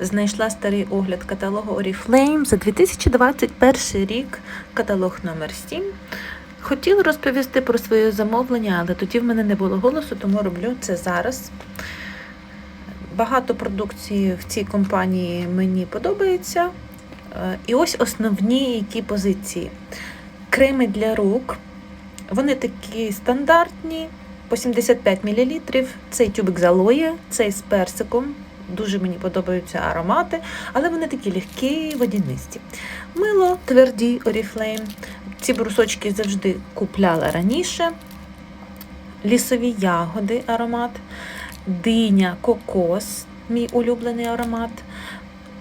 знайшла старий огляд каталогу Oriflame за 2021 рік, каталог номер 7. Хотіла розповісти про своє замовлення, але тоді в мене не було голосу, тому роблю це зараз. Багато продукції в цій компанії мені подобається. Е, І ось основні які позиції. Креми для рук. Вони такі стандартні, по 75 мл. Цей тюбик з алоє, цей з персиком. Дуже мені подобаються аромати, але вони такі легкі, водянисті. Мило тверді Oriflame. Ці брусочки завжди купляла раніше. Лісові ягоди аромат, диня, кокос, мій улюблений аромат,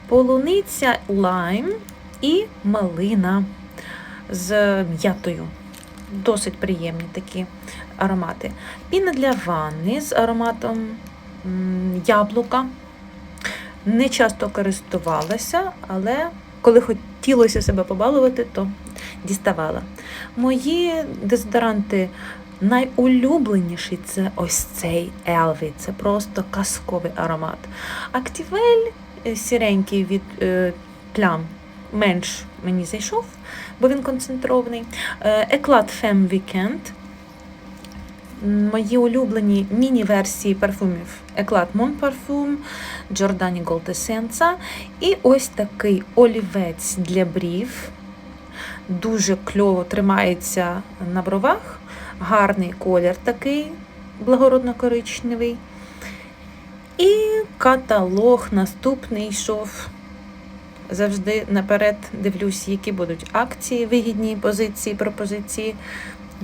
полуниця лайм і малина з м'ятою. Досить приємні такі аромати. Піна для ванни з ароматом яблука. Не часто користувалася, але коли хотілося себе побалувати, то діставала. Мої дезодоранти найулюбленіший це ось цей Елві. Це просто казковий аромат. Активель е, сіренький від е, плям менш мені зайшов, бо він концентрований. Еклад Femme Weekend. Мої улюблені міні-версії парфумів Еклад Mon Parfum, Giordani Gold Essenza і ось такий олівець для брів. Дуже кльово тримається на бровах. Гарний колір такий благородно-коричневий. І каталог наступний йшов. Завжди наперед дивлюсь, які будуть акції, вигідні позиції, пропозиції.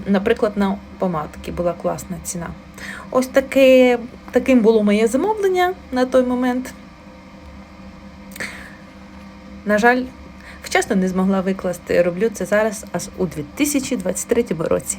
Наприклад, на помадки була класна ціна. Ось таке, таким було моє замовлення на той момент. На жаль, вчасно не змогла викласти. Роблю це зараз аж у 2023 році.